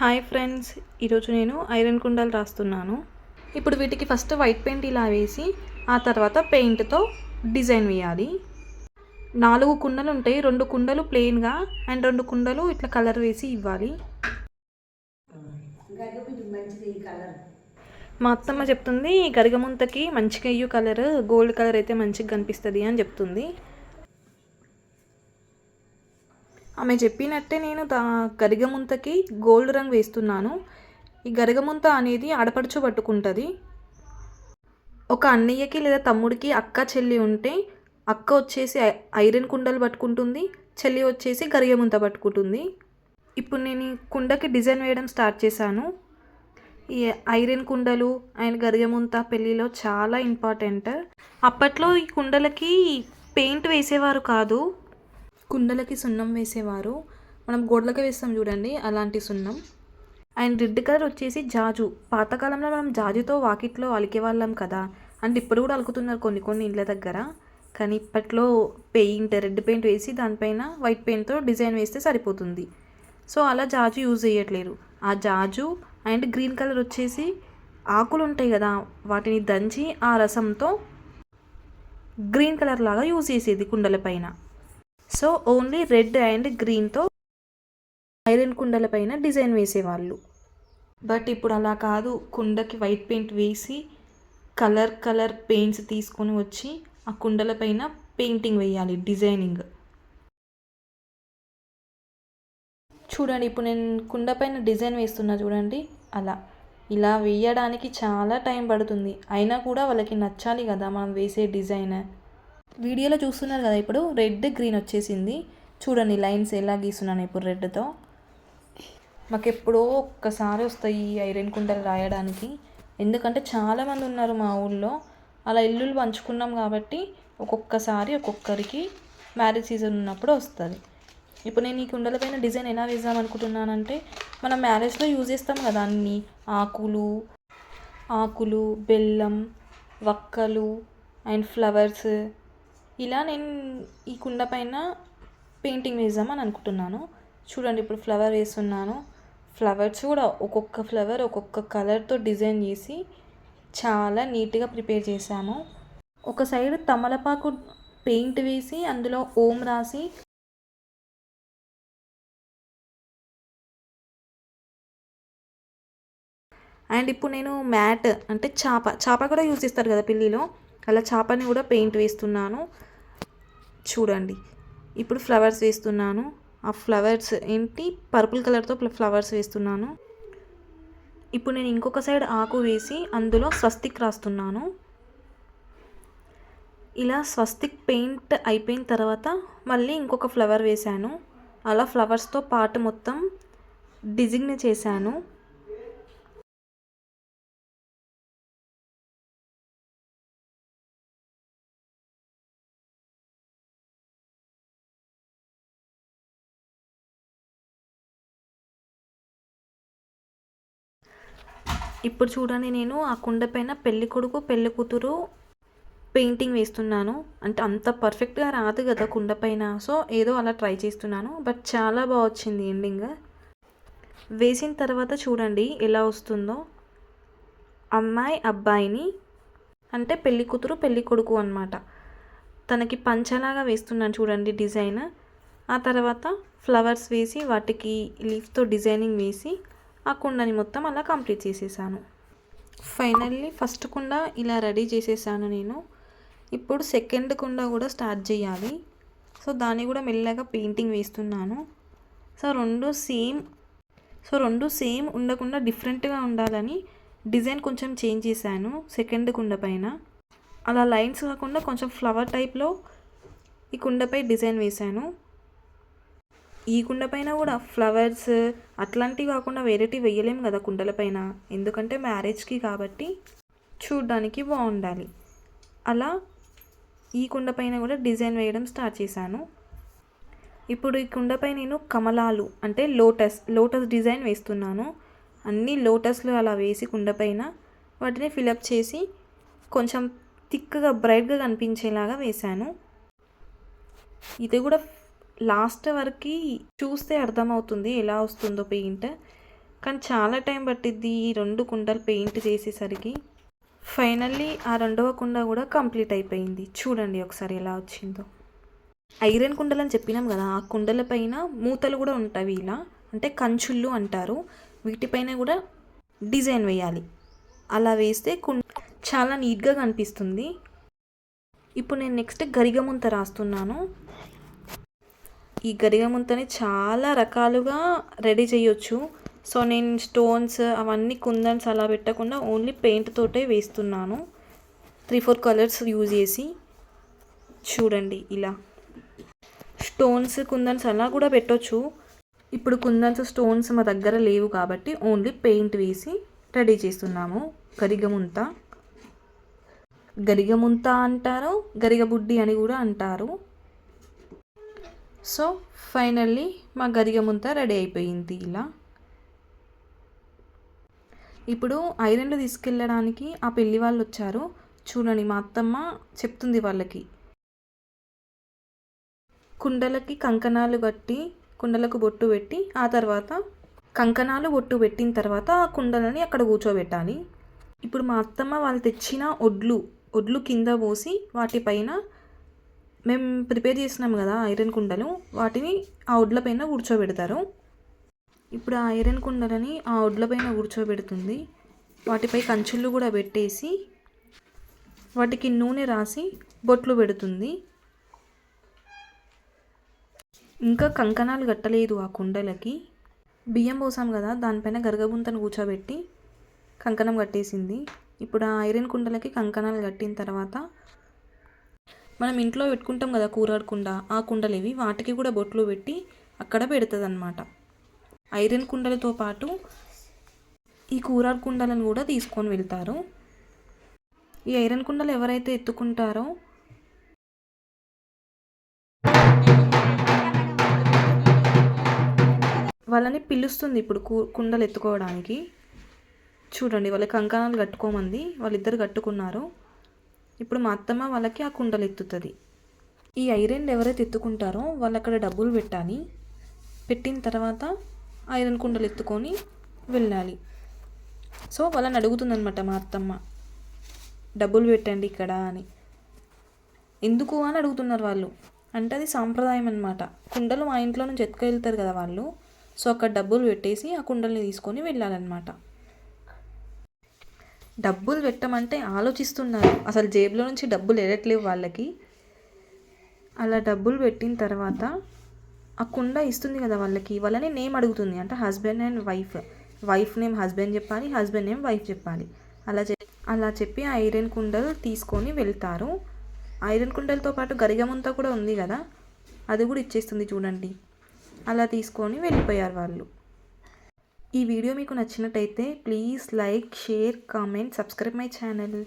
Hi friends ఈరోజు నేను iron కుండలు రాస్తున్నాను. ఇప్పుడు వీటికి ఫస్ట్ వైట్ పెయింట్ ఇలా వేసి ఆ తర్వాత పెయింట్తో డిజైన్ వేయాలి. నాలుగు కుండలు ఉంటాయి రెండు కుండలు ప్లెయిన్గా అండ్ రెండు కుండలు ఇట్లా కలర్ వేసి ఇవ్వాలి. మా అత్తమ్మ చెప్తుంది గరిగముంతకి మంచిగా అయ్యు కలర్ గోల్డ్ కలర్ అయితే మంచిగా కనిపిస్తుంది అని చెప్తుంది. ఆమె చెప్పినట్టే నేను దా గరిగముంతకి గోల్డ్ రంగు వేస్తున్నాను. ఈ గరిగముంత అనేది ఆడపడుచు పట్టుకుంటుంది. ఒక అన్నయ్యకి లేదా తమ్ముడికి అక్క చెల్లి ఉంటే అక్క వచ్చేసి ఐరన్ కుండలు పట్టుకుంటుంది చెల్లి వచ్చేసి గరిగముంత పట్టుకుంటుంది. ఇప్పుడు నేను ఈ కుండకి డిజైన్ వేయడం స్టార్ట్ చేశాను. ఈ ఐరన్ కుండలు అండ్ గరిగముంత పెళ్ళిలో చాలా ఇంపార్టెంట్. అప్పట్లో ఈ కుండలకి పెయింట్ వేసేవారు కాదు. కుండలకి సున్నం వేసేవారు. మనం గోడలకి వేస్తాం చూడండి అలాంటి సున్నం. అండ్ రెడ్ కలర్ వచ్చేసి జాజు. పాతకాలంలో మనం జాజుతో వాకిట్లో అలికేవాళ్ళం కదా. అంటే ఇప్పుడు కూడా అలుకుతున్నారు కొన్ని కొన్ని ఇండ్ల దగ్గర. కానీ ఇప్పట్లో పెయింట్ రెడ్ పెయింట్ వేసి దానిపైన వైట్ పెయింట్తో డిజైన్ వేస్తే సరిపోతుంది. సో అలా జాజు యూజ్ చేయట్లేరు. ఆ జాజు అండ్ గ్రీన్ కలర్ వచ్చేసి ఆకులు ఉంటాయి కదా వాటిని దంచి ఆ రసంతో గ్రీన్ కలర్ లాగా యూజ్ చేసేది కుండల పైన. సో ఓన్లీ రెడ్ అండ్ గ్రీన్తో ఐరన్ కుండల పైన డిజైన్ వేసేవాళ్ళు. బట్ ఇప్పుడు అలా కాదు. కుండకి వైట్ పెయింట్ వేసి కలర్ కలర్ పెయింట్స్ తీసుకొని వచ్చి ఆ కుండల పైన పెయింటింగ్ వేయాలి. డిజైనింగ్. చూడండి. ఇప్పుడు నేను కుండ పైన డిజైన్ వేస్తున్నా చూడండి. అలా. ఇలా వేయడానికి చాలా టైం పడుతుంది. అయినా కూడా వాళ్ళకి నచ్చాలి కదా మనం వేసే డిజైన్. వీడియోలో చూస్తున్నారు కదా ఇప్పుడు రెడ్ గ్రీన్ వచ్చేసింది. చూడండి లైన్స్ ఎలా గీస్తున్నాను ఇప్పుడు రెడ్తో. మాకు ఎప్పుడో ఒక్కసారి వస్తాయి ఈ ఐరన్ కుండలు రాయడానికి. ఎందుకంటే చాలామంది ఉన్నారు మా ఊళ్ళో. అలా ఇల్లులు పంచుకున్నాం కాబట్టి ఒక్కొక్కసారి ఒక్కొక్కరికి మ్యారేజ్ సీజన్ ఉన్నప్పుడు వస్తుంది. ఇప్పుడు నేను ఈ కుండలపైన డిజైన్ ఎలా వేద్దాం అనుకుంటున్నానంటే మనం మ్యారేజ్లో యూజ్ చేస్తాం కదా అన్ని. ఆకులు ఆకులు బెల్లం వక్కలు అండ్ ఫ్లవర్స్. ఇలా నేను ఈ కుండ పైన పెయింటింగ్ వేద్దామని అనుకుంటున్నాను. చూడండి ఇప్పుడు ఫ్లవర్ వేస్తున్నాను. ఫ్లవర్స్ కూడా ఒక్కొక్క ఫ్లవర్ ఒక్కొక్క కలర్తో డిజైన్ చేసి చాలా నీట్గా ప్రిపేర్ చేశాము ఒక సైడ్ తమలపాకు పెయింట్ వేసి అందులో ఓం రాసి అండ్ ఇప్పుడు నేను మ్యాట్ అంటే చాప చాప కూడా యూజ్ చేస్తారు కదా పిల్లిలో. అలా చాపని కూడా పెయింట్ వేస్తున్నాను. చూడండి. ఇప్పుడు ఫ్లవర్స్ వేస్తున్నాను. ఆ ఫ్లవర్స్ ఏంటి? పర్పుల్ కలర్తో ఫ్లవర్స్ వేస్తున్నాను. ఇప్పుడు నేను ఇంకొక సైడ్ ఆకు వేసి అందులో స్వస్తిక్ రాస్తున్నాను. ఇలా స్వస్తిక్ పెయింట్ అయిపోయిన తర్వాత మళ్ళీ ఇంకొక ఫ్లవర్ వేశాను. అలా ఫ్లవర్స్తో పాటు మొత్తం డిజిగ్ని చేశాను. ఇప్పుడు చూడండి నేను ఆ కుండ పైన పెళ్ళి కొడుకు పెళ్ళి కూతురు పెయింటింగ్ వేస్తున్నాను. అంటే అంత పర్ఫెక్ట్గా రాదు కదా కుండ పైన. సో ఏదో అలా ట్రై చేస్తున్నాను. బట్ చాలా బాగా వచ్చింది ఎండింగ్. వేసిన తర్వాత చూడండి ఎలా వస్తుందో. అమ్మాయి అబ్బాయిని అంటే పెళ్ళి కూతురు పెళ్ళి కొడుకు అనమాట తనకి పంచలాగా వేస్తున్నాను చూడండి డిజైన్. ఆ తర్వాత ఫ్లవర్స్ వేసి వాటికి లీఫ్తో డిజైనింగ్ వేసి ఆ కుండని మొత్తం అలా కంప్లీట్ చేసేసాను. ఫైనల్లీ ఫస్ట్ కుండ ఇలా రెడీ చేసేసాను నేను. ఇప్పుడు సెకండ్ కుండ కూడా స్టార్ట్ చేయాలి. సో దాన్ని కూడా మెల్లగా పెయింటింగ్ వేస్తున్నాను. సో రెండు సేమ్ సో రెండు సేమ్ ఉండకుండా డిఫరెంట్గా ఉండాలని డిజైన్ కొంచెం చేంజ్ చేశాను సెకండ్ కుండ పైన. అలా లైన్స్ కాకుండా కొంచెం ఫ్లవర్ టైప్లో ఈ కుండపై డిజైన్ వేశాను. ఈ కుండ పైన కూడా ఫ్లవర్స్ అట్లాంటివి కాకుండా వేరేటివి వేయలేం కదా కుండల పైన. ఎందుకంటే మ్యారేజ్కి కాబట్టి చూడ్డానికి బాగుండాలి. అలా ఈ కుండ పైన కూడా డిజైన్ వేయడం స్టార్ట్ చేశాను. ఇప్పుడు ఈ కుండపై నేను కమలాలు అంటే లోటస్ లోటస్ డిజైన్ వేస్తున్నాను. అన్ని లోటస్లు అలా వేసి కుండపైన వాటిని ఫిలప్ చేసి కొంచెం థిక్గా బ్రైట్గా కనిపించేలాగా వేశాను. ఇది కూడా లాస్ట్ వరకు చూస్తే అర్థమవుతుంది ఎలా వస్తుందో పెయింట్. కానీ చాలా టైం పట్టిద్ది ఈ రెండు కుండలు పెయింట్ చేసేసరికి. ఫైనల్లీ ఆ రెండవ కుండ కూడా కంప్లీట్ అయిపోయింది. చూడండి ఒకసారి ఎలా వచ్చిందో. ఐరన్ కుండలు అని చెప్పినాం కదా ఆ కుండల పైన మూతలు కూడా ఉంటాయి ఇలా. అంటే కంచుళ్ళు అంటారు. వీటిపైన కూడా డిజైన్ వేయాలి. అలా వేస్తే కుండ చాలా నీట్గా కనిపిస్తుంది. ఇప్పుడు నేను నెక్స్ట్ గరిగముంత రాస్తున్నాను. ఈ గరిగముంతని చాలా రకాలుగా రెడీ చేయొచ్చు. సో నేను స్టోన్స్ అవన్నీ కుందన్స్ అలా పెట్టకుండా ఓన్లీ పెయింట్ తోటే వేస్తున్నాను. త్రీ ఫోర్ కలర్స్ యూజ్ చేసి. చూడండి ఇలా. స్టోన్స్ కుందన్స్ అలా కూడా పెట్టొచ్చు. ఇప్పుడు కుందన్స్ స్టోన్స్ మా దగ్గర లేవు కాబట్టి ఓన్లీ పెయింట్ వేసి రెడీ చేస్తున్నాము. గరిగముంత గరిగముంత అంటారు గరిగబుడ్డి అని కూడా అంటారు. సో ఫైనల్లీ మా గరిగముంత రెడీ అయిపోయింది ఇలా. ఇప్పుడు ఐరన్లు తీసుకెళ్ళడానికి ఆ పెళ్ళి వాళ్ళు వచ్చారు. చూడండి మా అత్తమ్మ చెప్తుంది వాళ్ళకి. కుండలకి కంకణాలు కట్టి కుండలకు బొట్టు పెట్టి ఆ తర్వాత కంకణాలు బొట్టు పెట్టిన తర్వాత ఆ కుండలని అక్కడ కూర్చోబెట్టాలి. ఇప్పుడు మా అత్తమ్మ వాళ్ళు తెచ్చిన ఒడ్లు ఒడ్లు కింద పోసి వాటిపైన మేము ప్రిపేర్ చేసినాం కదా ఐరన్ కుండలు. వాటిని ఆ ఒడ్ల పైన కూర్చోబెడతారు. ఇప్పుడు ఆ ఐరన్ కుండలని ఆ ఒడ్ల పైన కూర్చోబెడుతుంది. వాటిపై కంచుళ్ళు కూడా పెట్టేసి వాటికి నూనె రాసి బొట్లు పెడుతుంది. ఇంకా కంకణాలు కట్టలేదు ఆ కుండలకి. బియ్యం పోసాం కదా దానిపైన గరగబుంతను కూర్చోబెట్టి కంకణం కట్టేసింది. ఇప్పుడు ఆ ఐరన్ కుండలకి కంకణాలు కట్టిన తర్వాత మనం ఇంట్లో పెట్టుకుంటాం కదా కూరడు కుండ ఆ కుండలు ఇవి వాటికి కూడా బొట్లు పెట్టి అక్కడ పెడతదనమాట ఐరన్ కుండలతో పాటు ఈ కూరాడు కుండలను కూడా తీసుకొని వెళ్తారు. ఈ ఐరన్ కుండలు ఎవరైతే ఎత్తుకుంటారో వాళ్ళని పిలుస్తుంది ఇప్పుడు కూ కుండలు ఎత్తుకోవడానికి. చూడండి వాళ్ళ కంకణాలు కట్టుకోమంది వాళ్ళిద్దరు కట్టుకున్నారు. ఇప్పుడు మా అత్తమ్మ వాళ్ళకి ఆ కుండలు ఎత్తుతుంది. ఈ ఐరన్ ఎవరైతే ఎత్తుకుంటారో వాళ్ళు అక్కడ డబ్బులు పెట్టాలి. పెట్టిన తర్వాత ఐరన్ కుండలు ఎత్తుకొని వెళ్ళాలి. సో వాళ్ళని అడుగుతుందనమాట మా అత్తమ్మ డబ్బులు పెట్టండి ఇక్కడ అని. ఎందుకు అని అడుగుతున్నారు వాళ్ళు. అంటే అది సాంప్రదాయం అనమాట కుండలు మా ఇంట్లో నుంచి ఎత్తుకెళ్తారు కదా వాళ్ళు. సో అక్కడ డబ్బులు పెట్టేసి ఆ కుండల్ని తీసుకొని వెళ్ళాలన్నమాట. డబ్బులు పెట్టమంటే ఆలోచిస్తున్నారు. అసలు జేబులో నుంచి డబ్బులు వెళ్ళట్లేవు వాళ్ళకి. అలా డబ్బులు పెట్టిన తర్వాత ఆ కుండ ఇస్తుంది కదా వాళ్ళకి. వాళ్ళని నేమ్ అడుగుతుంది. అంటే husband and wife. Wife name husband చెప్పాలి హస్బెండ్ నేమ్ వైఫ్ చెప్పాలి. అలా చె అలా చెప్పి ఆ ఐరన్ కుండలు తీసుకొని వెళ్తారు. ఐరన్ కుండలతో పాటు గరిగమంతా కూడా ఉంది కదా? అది కూడా ఇచ్చేస్తుంది చూడండి. అలా తీసుకొని వెళ్ళిపోయారు వాళ్ళు. ఈ వీడియో మీకు నచ్చినట్టయితే please like share comment subscribe my channel.